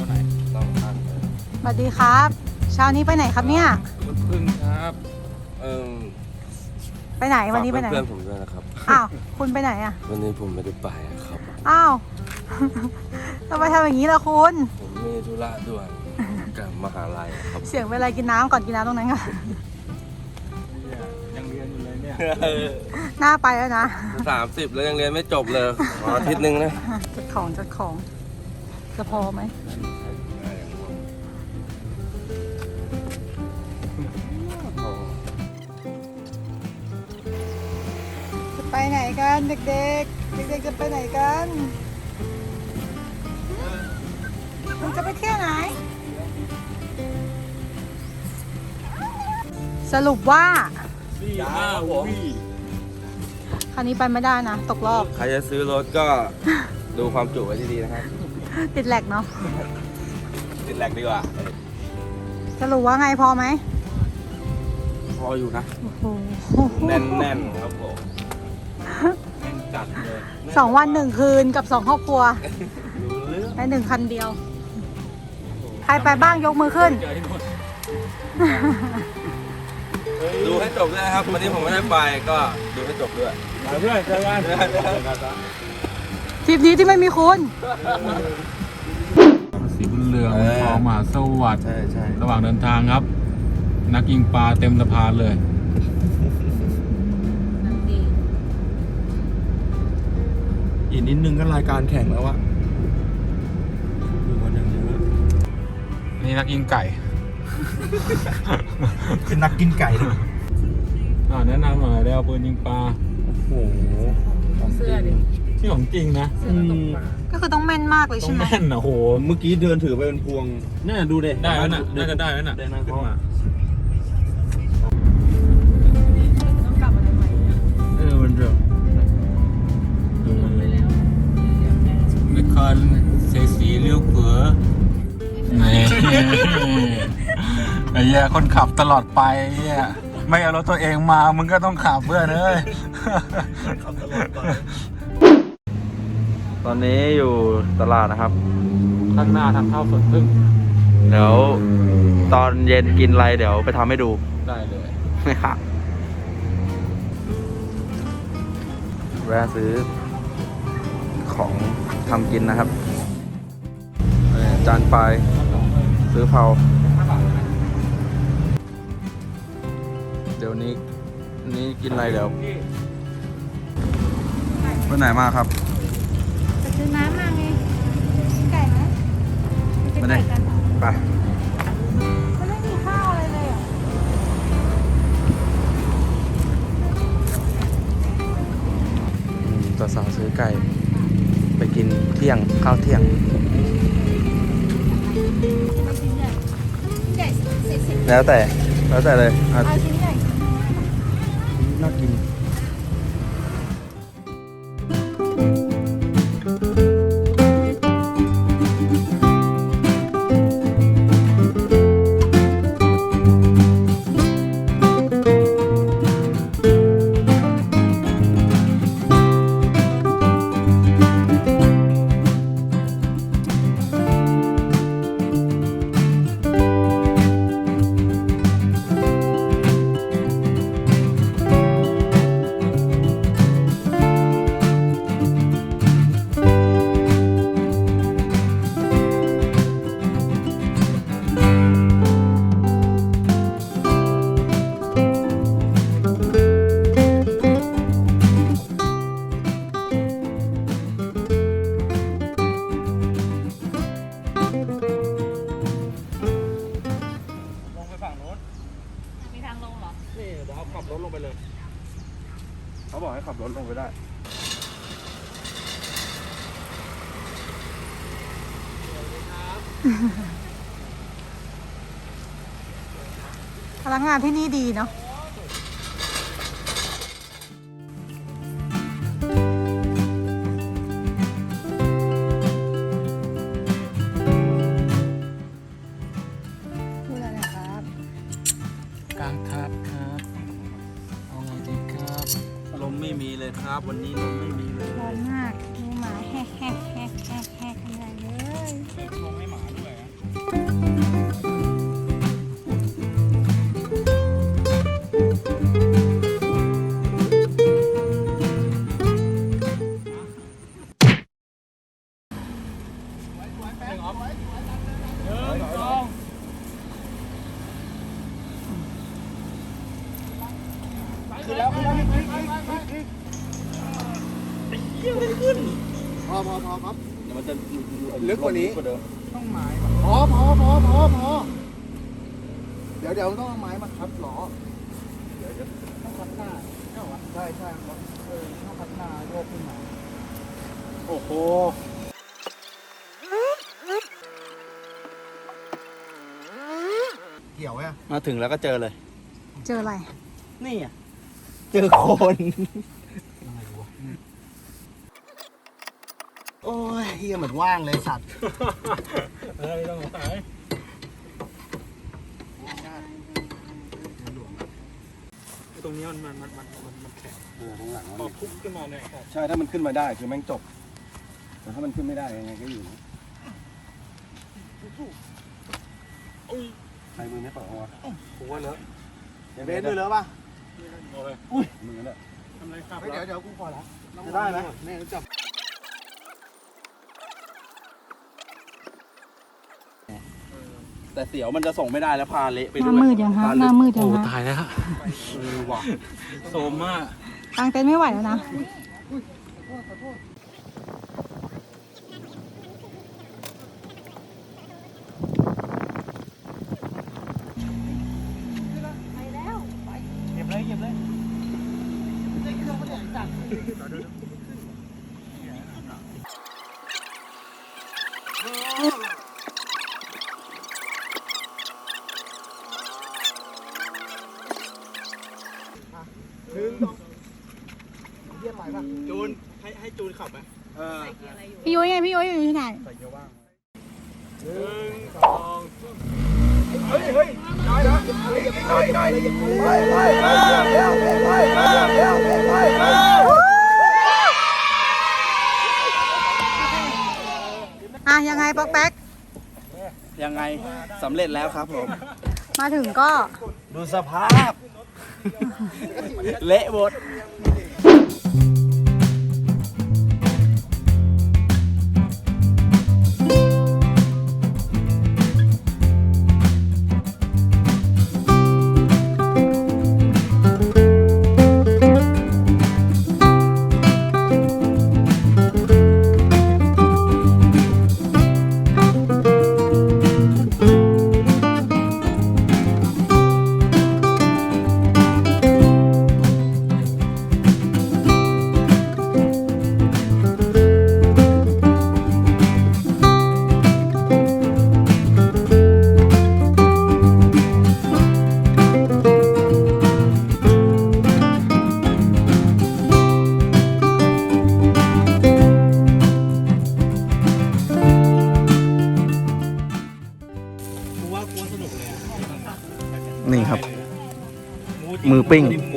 เอาไหนต้องพันเลยสวัสดีครับ เช้านี้ไปไหนครับเนี่ยลูกพึ่งครับ เออไปไหนวันนี้ไปไหนฝากเพื่อนๆผมด้วยนะครับ อ้าวคุณไปไหนอะวันนี้ผมไม่ได้ไปครับ อ้าว ทำไมทำอย่างนี้ล่ะคุณ ผมมีธุระด่วนกับมหาลัยครับเสียงเป็นอะไรกินน้ำก่อนกินน้ำตรงนั้นก่อนเนี่ยยังเรียนอยู่เลยเนี่ยหน้าไปแล้วนะสามสิบแล้วยังเรียนไม่จบเลยขออาทิตย์หนึงนะจัดของจัดของ จะพอไหมจะไปไหนกันเด็กๆ เด็กๆจะไปไหนกันมันจะไปเที่ยวไหน สรุปว่าสี่ห้าวิคราวนี้ไปไม่ได้นะ ตกรอบ ใครจะซื้อรถก็ดูความจุไว้ดีๆนะครับ ติดแหลกเนาะติดแหลกดีกว่าสรุปว่าไงพอไหมพออยู่นะโอ้โหแน่นๆครับผมแม่งจัดเลยสองวันหนึ่งคืนกับสองครอบครัวรู้เรื่องในหนึ่งคันเดียว ใครไปบ้างยกมือขึ้นเจอที่หมดดูให้จบด้วยนะครับ วันนี้ผมไม่ได้ไปก็ดูให้จบด้วยไปเพื่อนเจอกัน ทริปนี้ที่ไม่มีคุณ สีบุญเรืองเออคลองมหาสวัสดิ์ใช่ใช่ระหว่างเดินทางครับ นักยิงปลาเต็มสะพานเลย อีกนิดนึงก็รายการแข่งแล้วอะดูมันยังเยอะนี่นักยิงไก่เป็นนักกินไก่เลยอ่าแนะนำหน่อยได้เอาปืนยิงปลาโอ้โหของจริง ที่ของจริงนะอืมก็คือต้องแม่นมากเลยต้อใช่งไหมแม่นนะโห เมื่อกี้เดินถือไปเป็นพวงเนี่ยดูเด็ได้แล้วน่ะน่าจะได้แล้วน่ะได้นะขึ้นมาต้องกลับมาทำไมเออมันเร็วไม่คันเสียสีเลี้ยวเขือไงไอ้เหี้ยคนขับตลอดไปไอ้เหี้ยไม่เอารถตัวเองมา มึงก็ต้องขับเพื่อนเอ้ยตอ นนี้อยู่ตลาดนะครับ ข้างหน้าทางเข้าสวนพึ่งเดี๋ยวตอนเย็นกินอะไรเดี๋ยวไปทำให้ดู ได้เลยแวะซื้อของทำกินนะครับเอ่อจานปลายซื้อเผา เดี๋ยวนี้ นี้กินอะไรเดี๋ยวไปไหนมาครับจะ ซื้อน้ำมาไงกินไก่ไหมไม่ได้กันไปมันไม่มีข้าวอะไรเลยอะตัวสาวซื้อไก่ ไปกินเที่ยงข้าวเที่ยงเอาชิ้นใหญ่ชิ้นใหญ่สี่สิบแล้วแต่ แล้วแต่เลยอะเอาชิ้นใหญ่น่ากิน เขาบอกให้ขับรถลงไปได้พนักงานที่นี่ดีเนาะ ใช่ใช่ครับเออต้องคัดหน้าโยกขึ้นมาโอ้โหเกี่ยวไหมมาถึงแล้วก็เจอเลย เจออะไร นี่อะ เจอคน โอ้ยเฮียเหมือนว่างเลยสัตว์ต รงนี้มันมันมันมันมันแข็งเออข้างหลังพอมันพุ่งขึ้นมาเนี่ยใช่ถ้ามันขึ้นมาได้คือแม่งจบแต่ถ้ามันขึ้นไม่ได้ยังไงก็อยู่นะใครมือไม่เปิดวะผมว่าเลอะเบนมือเลอะป่ะเอาไปมือนั่นแหละทำไรครับเฮ้ยเดี๋ยวเดี๋ยวกูขอละจะได้ไหมแม่จับ แต่เสียวมันจะส่งไม่ได้แล้วพาเละไปหด้น้าวยมืดยังฮะพาหเละน้ามืดยังโอ้ฮะตายแล้วเออว่ะโซมมากกางเต็นท์ไม่ไหวแล้วนะ เก็บเลยเก็บเลย ถึงต้องเฮียไปป่ะ จูนให้ให้จูนขับไหม เออ พี่ยุ้ยไงพี่ยุ้ยอยู่ที่ไหน หนึ่งสอง อะยังไง ป๊อกแป๊ก ยังไงสำเร็จแล้วครับผม มาถึงก็ ดูสภาพ เละหมด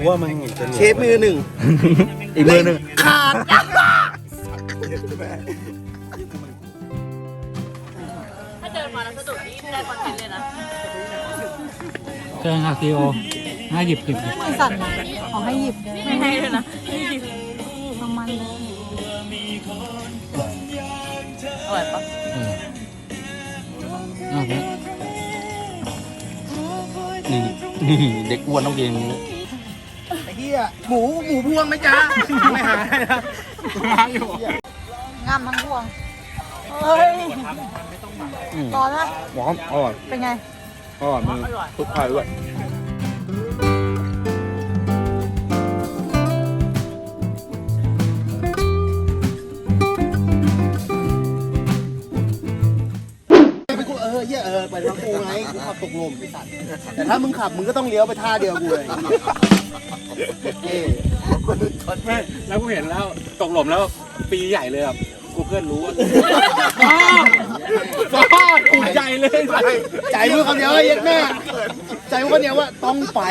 ว่ามันเชฟมือหนึ่งอีกมือหนึ่งขาดถ้าเดินมาแล้วสะดุดนี่ได้คอนเทนต์เลยนะเครื่องอาคิโอห้าหยิบหยิบหยิบมือสั่นนะขอให้หยิบไม่ให้เลยนะประมาณนี้อร่อยปะเอออะแล้วนี่นี่เด็กอ้วนต้องกินไอ้เฮีย หมูหมูพวงไหมจ๊ะไม่หายนะงามทั้งพวงเฮ้ยอืมร้อนนะหวานอร่อยเป็นไงอร่อยมือทุกไข่ด้วยเป็นกูเออเฮียเออไปทางกูไงกูขับตกลมไอ้สัตว์แต่ถ้ามึงขับมึงก็ต้องเลี้ยวไปท่าเดียวกูเลยเอ้ย ไม่แล้วกูเห็นแล้วตกหล่มแล้วปีใหญ่เลยครับกูเกิลรู้ว่าบ้าถูกใจเลยใจมึงคำเดียวไอ้เหี้ย็ดแม่ใจมึงคำเดียวว่าต้องไป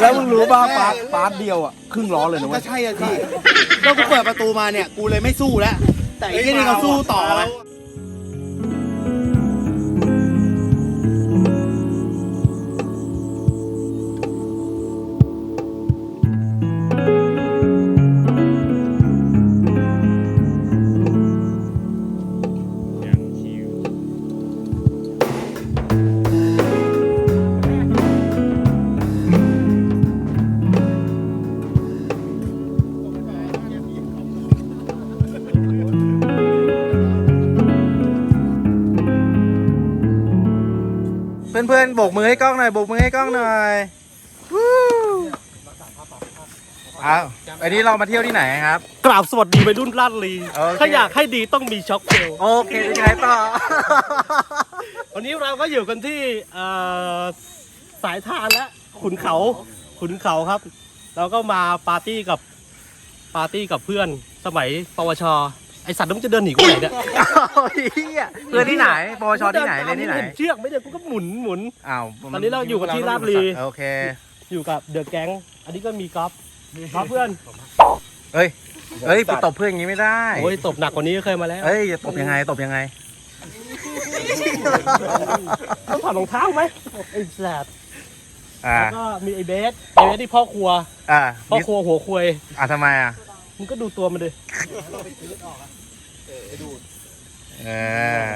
แล้วมึงรู้ป่ะปาร์ตปาร์ตเดียวอะครึ่งล้อเลยนะก็เว้ยใช่อะสิก็กูเปิดประตูมาเนี่ย กูเลยไม่สู้แล้วแต่ไอ้ที่นี่เขาสู้ต่อไงอย่างชิว นๆโบกมือให้กล้องหน่อยโบกมือให้กล้องหน่อยวู้อ้าวอันนี้เรามาเที่ยวที่ไหนครับ กราบสวัสดีวัยรุ่นลาดลี โอเค ถ้าอยากให้ดีต้องมีช็อคเฟลโอเคยังไงต่อ วันนี้เราก็อยู่กันที่เอ่อสายทานและขุนเขาขุนเขาครับ เราก็มาปาร์ตี้กับปาร์ตี้กับเพื่อนสมัยปวช ไอสัตว์ต้องจะเดินหนีกูไหนเนี่ยโอ้ยเหี้ยเพื่อนที่ไหนปวชที่ไหนเรียนที่ไหน เห็นเชือกไม่เดินกูก็หมุนหมุน อ้าวตอนนี้เราอยู่กันที่ลาดบุรี โอเค อยู่กับเดอะแก๊ง อันนี้ก็มีก๊อฟก๊อฟเพื่อน เฮ้ย เฮ้ยไปตบเพื่อนอย่างนี้ไม่ได้ โอ้ยตบหนักกว่านี้ก็เคยมาแล้วเฮ้ยตบยังไงตบยังไง ต้องถอดรองเท้าไหมไอ้สัตว์อ่า แล้วก็มีไอ้เบสไอ้เบสที่พ่อครัว อ่าพ่อครัวหัวควยอ่าทำไมอะ มึงก็ดูตัวมันดิเออ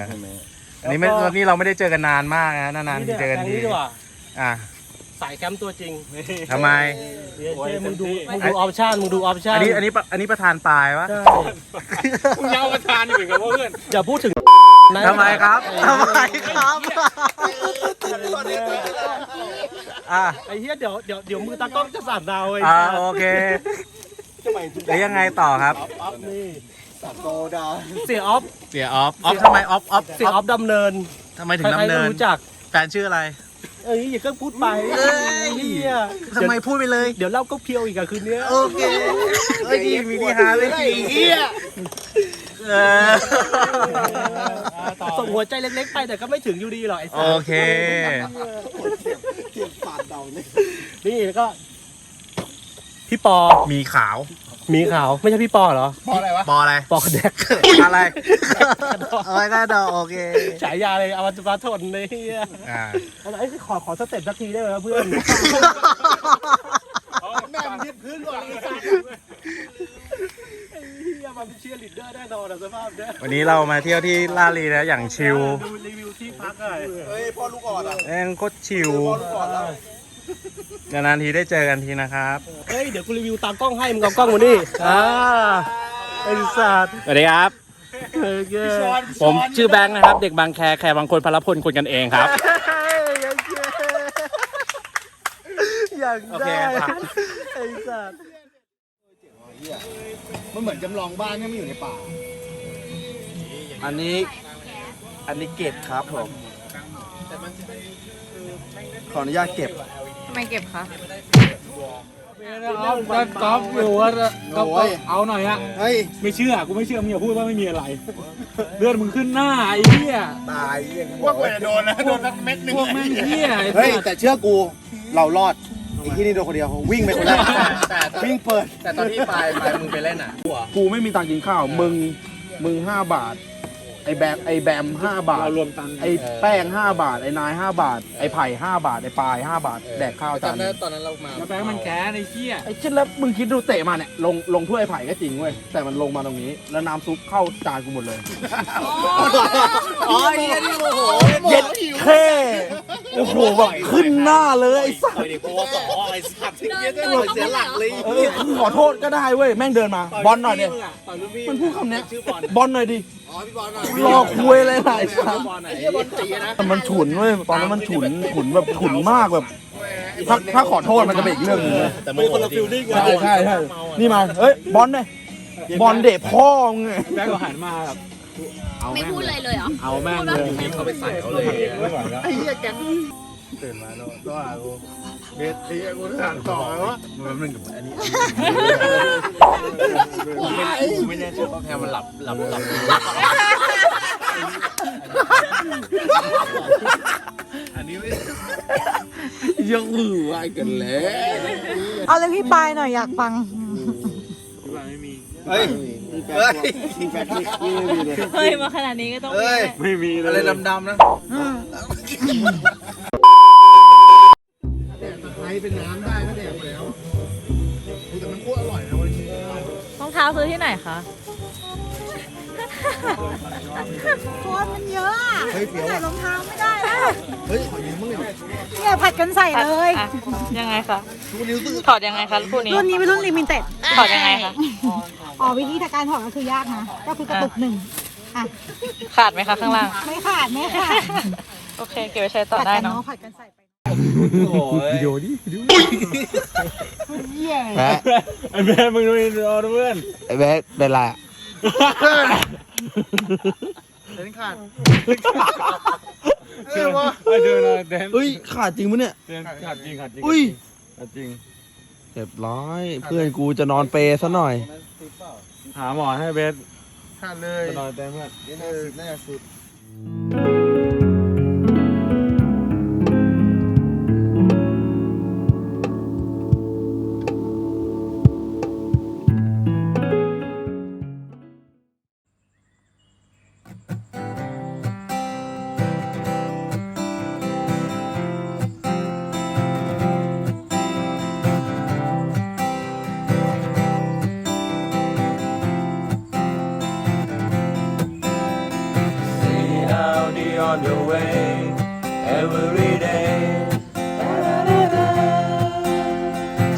อันนี้ไม่นี่เราไม่ได้เจอกันนานมากนะนานๆทีเจอกันทีนี่ดีกว่าอะสายแคมป์ตัวจริงทำไมเดี๋ยวเจ๊มึงดูมึงดูออปชั่นมึงดูออปชั่นอันนี้อันนี้ปะอันนี้ประธานปลายวะใช่มึงยาวประธานอยู่เหมือนกับเพื่อนอย่าพูดถึงนะทำไมครับทำไมครับอะไอ้เหี้ยเดี๋ยวเดี๋ยวเดี๋ยวมือตากล้องจะสั่นดาวไอ้อ่าโอเค แล้วยังไงต่อครับนี่โตดาเสียออฟเสียออฟออฟทำไมออฟออฟเสียออฟดำเนินทำไมถึใคงรดำๆเนิก็นรู้จัก แฟนชื่ออะไร เอ้ยอย่าก็พูดไปเอ้ยเหี้ยทำไมพูดไปเลย เดี๋ยวเล่าก็เพียวอีกอะคืนเนี้ยโอเคเฮ้ยดีมีดีฮาเลยทีเออส่งหัวใจเล็กๆไปแต่ก็ไม่ถึงอยู่ดีหรอกไอ้สัโอสเคเทียบปาดเดาเนี่ยนี่แล้วก็ พี่ปอ มีขาวมีขาว ไม่ใช่พี่ปอเหรอเพราะอะไรวะปออะไรปอกระแดก อะไรอะไรก็ดอโอเคฉายาเลยอวัตปาทนเลยเฮียอ่าอะไรเอ้ยขอขอสเต็ปสักทีได้ไหมวะเพื่อนแม่งยึดพื้นก่อนเลยเฮียมันเป็นเชียร์ลีดเดอร์แน่นอนอะสภาพเนี้ยวันนี้เรามาเที่ยวที่ลาดลีนะอย่างชิลดูรีวิวที่พักหน่อยเฮ้ยพ่อลูกอ่อนอะแม่งโคตรชิลพ่อลูกอ่อนแล้ว นานๆทีได้เจอกันทีนะครับ เฮ้ย เดี๋ยวกูรีวิวตามกล้องให้มึงเอากล้องมานี่อ่าไอ้สัตว์สวัสดีครับเฮ้ยเย้ผมชื่อแบงค์นะครับ เด็กบางแคแคบางคนพลพลคนกันเองครับ อย่างโอเคได้ครับ ไอ้สัตว์มันเหมือนจำลองบ้านที่มันอยู่ในป่า อันนี้ อันนี้เก็บครับผม ขออนุญาตเก็บทำไมเก็บคะเอาก็กอล์ฟอยู่ว่าก็โอ้ยเอาหน่อยอะเฮ้ยไม่เชื่อกูไม่เชื่อมึงอย่าพูดว่าไม่มีอะไร เลือดมึงขึ้นหน้าไอ้เหี้ยตายพวกมันโดนนะโดนสักเม็ดนึงพวกแม่งเหี้ยไอ้เฮ้ยสัตว์แต่เชื่อกูเรารอดไอ้ที่นี่โดนคนเดียววิ่งไปคนแรกวิ่งเปิด แต่ตอนที่ไปไปมึงไปเล่นอะกูไม่มีตังค์กินข้าวมึงมึงห้าบาท ไอ้แบมไอ้แบมห้าบาท เรารวมตังค์ไอ้แป้งห้าบาท ไอ้นายห้าบาท ไอ้ไผ่ห้าบาท ไอ้ปลายห้าบาท แดกข้าวจานหนึ่งตอนนั้นเรามาแล้วแบงค์มันแค้นไอ้เหี้ยไอ้เช่นแล้วมึงคิดดูเตะมาเนี่ยลงลงถ้วยไผ่ก็จริงเว้ยแต่มันลงมาตรงนี้ แล้วน้ำซุปเข้าจานกูหมดเลยอ๋อเฮียนี่โมโหเย็ดแค่โอ้โหแบบขึ้นหน้าเลยไอ้สัสเดินเดินเสียหลักเลยเออคือขอโทษก็ได้เว้ยแม่งเดินมา บอลหน่อยดิมันพูดคำเนี้ยบอลหน่อยดิ รอคุยเลยไหนสัสแต่มันฉุนเว้ยตอนนั้นมันฉุนฉุนแบบฉุนมากแบบ ถ้าถ้าขอโทษมันจะเป็นอีกเรื่องหนึงนะแต่มันคนละฟิลลิ่งใช่ใช่ใช่นี่มาเฮ้ยบอลเนี่ยบอลเดะพ่อมึงไงแบงค์ก็หันมาแบบเอาไม่แม่งพูดเลเลยยเลยเหรอ เอาแม่งเลยเขาไปใส่เขาเลยไอ้เหี้ยแกง ตื่นมาโน่นก็อะกูเบ็ดเฮียกูถามต่อวะมันมันกับอันนี้ไม่แน่ใจว่าแพรมันหลับหลับหลับอันนี้ไม่ยังหือไอ้กันแล้วเอาเลยพี่ปายหน่อยอยากฟังเฮ้ยเฮ้ยมีแฟนที่นี่ไม่มีเลยเฮ้ยมาขนาดนี้ก็ต้องมีเฮ้ยไม่มีเลยอะไรดำๆนะไทย เป็นน้ำได้ก็แดกแล้วแต่มันโคตรอร่อยนะวันนี้รองเท้าซื้อที่ไหนคะโคนมันเยอะอะเฮ้ยเฟี้ยวใส่อะรองเท้าไม่ได้แล้วเฮ้ยขอยืมมึงหน่อยเนี่ยผัดกันใส่เลย อะยังไงคะทุกนิ้วตื้อถอดยังไงคะคู่นี้รุ่นนี้เป็นรุ่นลิมิเต็ด ถอดยังไงคะอ๋อวิธีการถอดก็คือยากนะ ก็คือกระตุกหนึ่งอะขาดไหมคะข้างล่าง ไม่ขาดไม่ขาดโอเค เก็บไว้ใช้ต่อผัดได้กันเนาะ เนาะผัดกันใส่ไป โอ้ยวิดีโอดิวิดีโอแพ้ไอ้แม่มึงดูนี่รอนะเพื่อนไอ้แพ้เป็นไรอะเชื่อว่าไอ้เดินเลยเดินเฮ้ยขาดจริงปะเนี่ย เดินขาดจริงขาดจริงอุ้ยขาดจริงเรียบร้อย เพื่อนกูจะนอนเปรย์ซะหน่อย หาหมอนให้เบสขาดเลยจะนอนเต็มเพื่อนนี่น่าสุดน่าสุด on the way every day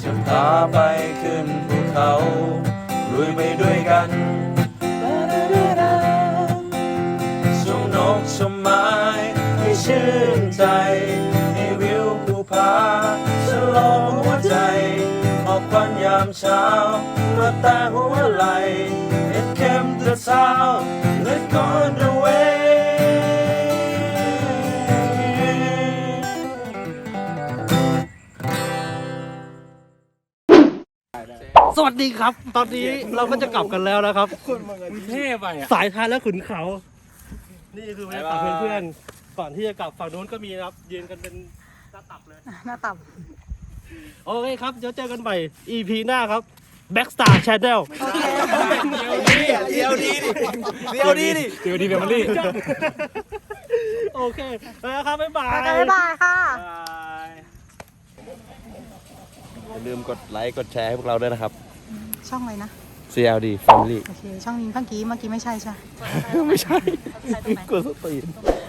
จะพาไปขึ้นภูเขาลุยไปด้วยกัน ชมนกชมไม้ให้ชื่นใจ ให้วิวภูผาฉลองหัวใจออกควันยามเช้ามาแต่หัวไหลเอ็ดเข้มแวัสดีครับ ตอนนี้เราก็จะกลับกันแล้วนะครับ มึงเท่ไปอะ สายทานและขุนเขา นี่คือบรรยากาศเพื่อนๆ ก่อนที่จะกลับฝั่งนู้นก็มีนะครับ ยืนกันเป็นหน้าตับเลย หน้าต่โอเคครับ เดี๋ยวเจอกันใหม่ EP หน้าครับ Backstar Channel เดี๋ยวดีดิ เดี๋ยวดีดิเจอดีเฟมิลี่ โอเคไปแล้วครับ บ๊ายบาำยบ๊ายบายค่ะบายอย่าลืมกดไลค์ กดแชร์ให้พวกเราด้วยนะครับ ช่องอะไรนะ CLD Family โอเค ช่องนี้เมื่อกี้เมื่อกี้ไม่ใช่ใช่ไม่ใช่กดสตีน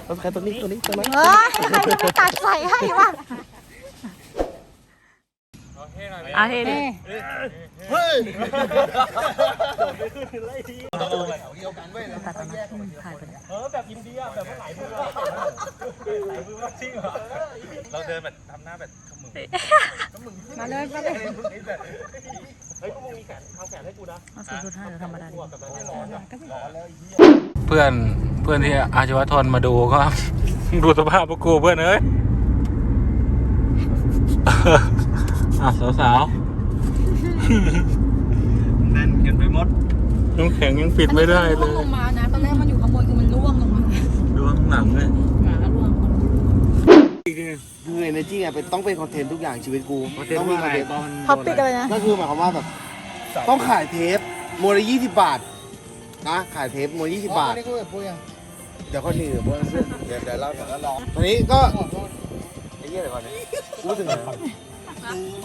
เราใครตัวนี้ตัวนี้ตัวนั้นเอ้ยใครจะไปตัดใส่ให้วะอะเท่ดิเฮ้ยเออแบบอินเดียแบบว่าหลายมือหลายมือมากจริงเหรอเราเดินแบบทำหน้าแบบขมึงมาเลยมาเลย นทำแขนให้กูนะเอาสูตรสุดท้ายเดี๋ยวธรรมดาดีแบบนั้นไม่ร้อนอะเพื่อนเพื่อนที่อาชีวะทนมาดูก็ ดูสภาพพวกกูเพื่อนเอ้ยอะสาวแน่นกันไปหมดๆน้ำแข็งยังปิดไม่ได้เลยลงมานะตอนแรกมันอยู่ข้างบนคือมันร่วงลงมาดูข้างหลังเลยหมาร่วงคือเอเนจีไงเป็นต้องเป็นคอนเทนต์ทุกอย่างชีวิตกูต้องมีคอนเทนต์ท็อปปิกอะไรนะก็คือหมายความว่าแบบ ต้องขายเทปโมละยี่สิบบาท นะขายเทปโมละยี่สิบบาทเดี๋ยวก็ทีเดี๋ยวเดี๋ยวเดี๋ยวเล่าเดี๋ยวเล่าตอนนี้ก็ไอ้เหี้ยเดี๋ยวก่อนนะพูดถึงไหน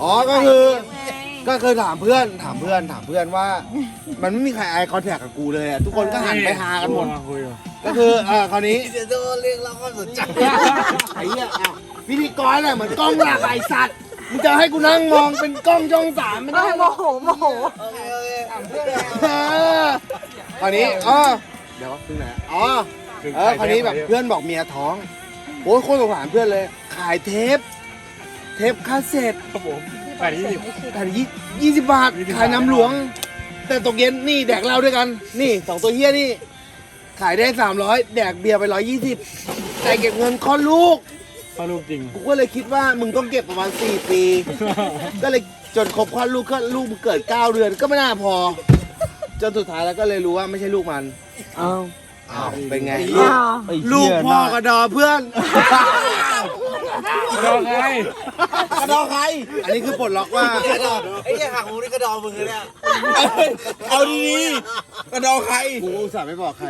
อ๋อก็คือ ก็เคยถามเพื่อนถามเพื่อนถามเพื่อนว่า มันไม่มีใครไอคอนแทคกับกูเลยอะทุกคนก็หันไปหากันหมดคุยอยู่ก็คือเออคราวนี้เดี๋ยวเรียกเราความสนใจไอ้เหี้ยอ้าวพิธีกรน่ะเหมือนกล้องหลักไอ้สัตว์ มึงจะให้กูนั่งมองเป็นกล้องช่องสามไม่ได้ไม่หรโมอกโหโมโหเออคราวนี้อ๋อเดี๋ยวถึงไหนอ๋อเออคราวนี้แบบเพื่อนบอกเมียท้องโอ้ยโคตรสงสารเพื่อนเลย ขายเทป เทปคาสเซ็ตครับผมแปดยี่สิบ ขายยี่ยี่สิบบาทขายน้ำหลวง แต่ตกเย็นนี่แดกเหล้าด้วยกัน นี่สองตัวเฮี้ยนี่ ขายได้สามร้อยแดกเบียร์ไปร้อยยี่สิบแต่เก็บเงินคลอดลูก พ่อลูกจริง กูก็เลยคิดว่ามึงต้องเก็บประมาณสี่ปี ก็เลยจนครบคลอดลูกก็ลูกมันเกิดเก้าเดือนก็ไม่น่าพอ จนสุดท้ายแล้วก็เลยรู้ว่าไม่ใช่ลูกมัน อ้าวอ้าวเป็นไงอ้าวไอ้ลูเหี้กยพ่อกระดอเพื่อนรอไงกระดอใคร อันนี้คือปลดล็อกว่า ไอ้เหี้ยหักหูนี่กระดองมึงเลยเนี่ย เอาดีๆกระดองใคร กูอุตส่าห์ไม่บอกใคร